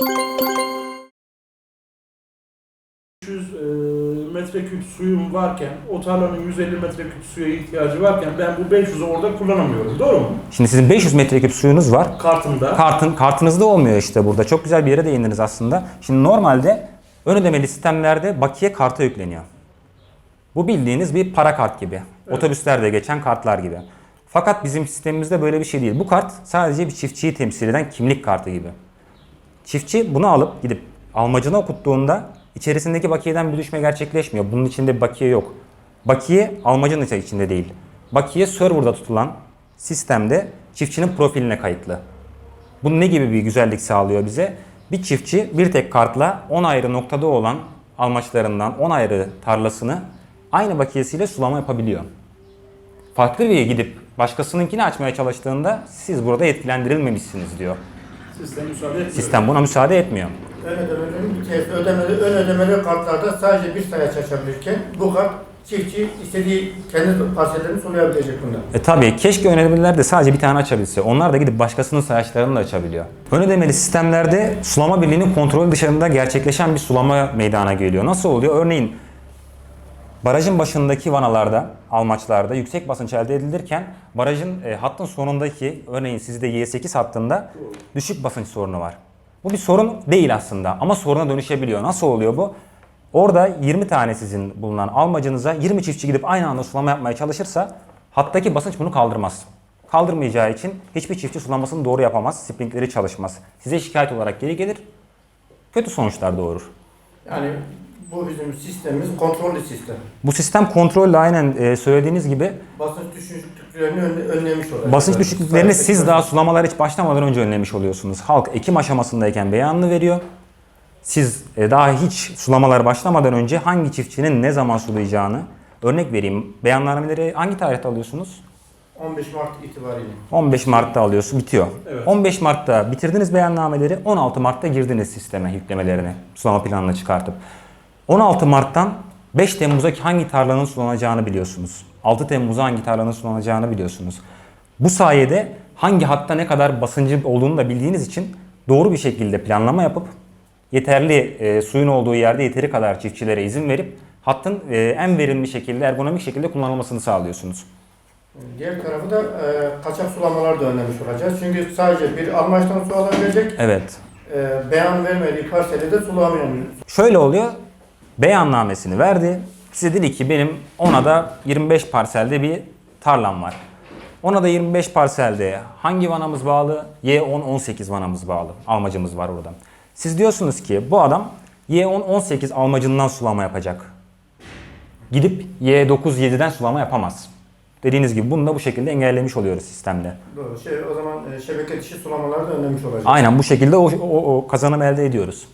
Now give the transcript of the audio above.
300 e, metreküp suyum varken, o tarlanın 150 metreküp suya ihtiyacı varken ben bu 500'ü orada kullanamıyorum. Doğru mu? Şimdi sizin 500 metreküp suyunuz var. Kartımda. Kartın, kartınızda olmuyor işte burada. Çok güzel bir yere değindiniz aslında. Şimdi normalde ön ödemeli sistemlerde bakiye karta yükleniyor. Bu bildiğiniz bir para kart gibi. Otobüslerde geçen kartlar gibi. Fakat bizim sistemimizde böyle bir şey değil. Bu kart sadece bir çiftçiyi temsil eden kimlik kartı gibi. Çiftçi bunu alıp gidip almacına okuttuğunda içerisindeki bakiyeden bir düşme gerçekleşmiyor. Bunun içinde bir bakiye yok. Bakiye almacının içinde değil. Bakiye serverda tutulan sistemde çiftçinin profiline kayıtlı. Bu ne gibi bir güzellik sağlıyor bize? Bir çiftçi bir tek kartla 10 ayrı noktada olan almaçlarından 10 ayrı tarlasını aynı bakiyesiyle sulama yapabiliyor. Farklı bir gidip başkasınınkini açmaya çalıştığında siz burada etkilendirilmemişsiniz diyor. Sistem müsaade etmiyor. Sistem buna müsaade etmiyor. Ön ödemelerin bir tesisi ödemeli, ön ödemeli kartlarda sadece bir sayaç açabilirken bu kart çiftçi istediği kendi parsellerini sulayabilecek bunda. E tabii keşke ön ödemeler de sadece bir tane açabilse. Onlar da gidip başkasının sayaçlarını da açabiliyor. Ön ödemeli sistemlerde sulama birliğinin kontrolü dışında gerçekleşen bir sulama meydana geliyor. Nasıl oluyor? Örneğin barajın başındaki vanalarda, almaçlarda yüksek basınç elde edilirken barajın e, hattın sonundaki örneğin sizde Y8 hattında düşük basınç sorunu var. Bu bir sorun değil aslında ama soruna dönüşebiliyor. Nasıl oluyor bu? Orada 20 tane sizin bulunan almacınıza 20 çiftçi gidip aynı anda sulama yapmaya çalışırsa hattaki basınç bunu kaldırmaz. Kaldırmayacağı için hiçbir çiftçi sulamasını doğru yapamaz, sprinkleri çalışmaz. Size şikayet olarak geri gelir, kötü sonuçlar doğurur. Yani bu bizim sistemimiz kontrollü sistem. Bu sistem kontrolle aynen e, söylediğiniz gibi Basınç düşüklüklerini önle- önlemiş oluyor. basınç düşüklüklerini siz daha sulamalar hiç başlamadan önce önlemiş oluyorsunuz. Halk ekim aşamasındayken beyanını veriyor. Siz e, daha hiç sulamalar başlamadan önce hangi çiftçinin ne zaman sulayacağını örnek vereyim. Beyannameleri hangi tarihte alıyorsunuz? 15 Mart itibariyle. 15 Mart'ta alıyorsun, bitiyor. Evet. 15 Mart'ta bitirdiniz beyannameleri, 16 Mart'ta girdiniz sisteme yüklemelerini, sulama planını çıkartıp. 16 Mart'tan 5 Temmuz'a hangi tarlanın sulanacağını biliyorsunuz. 6 Temmuz'a hangi tarlanın sulanacağını biliyorsunuz. Bu sayede hangi hatta ne kadar basıncı olduğunu da bildiğiniz için doğru bir şekilde planlama yapıp yeterli e, suyun olduğu yerde yeteri kadar çiftçilere izin verip hattın e, en verimli şekilde, ergonomik şekilde kullanılmasını sağlıyorsunuz. Diğer tarafı da e, kaçak sulamalar da önlemiş olacağız. Çünkü sadece bir almaçtan su alabilecek, Evet. e, beyan vermediği parseli de sulamıyor. Şöyle oluyor. Beyannamesini verdi. Size dedi ki benim ona da 25 parselde bir tarlam var. Ona da 25 parselde hangi vanamız bağlı? Y10-18 vanamız bağlı. Almacımız var oradan. Siz diyorsunuz ki bu adam Y10-18 almacından sulama yapacak. Gidip Y9-7'den sulama yapamaz. Dediğiniz gibi bunu da bu şekilde engellemiş oluyoruz sistemde. Doğru. Şey, o zaman e, şebeke dışı sulamalar da önlemiş olacağız. Aynen bu şekilde o, o, o kazanım elde ediyoruz.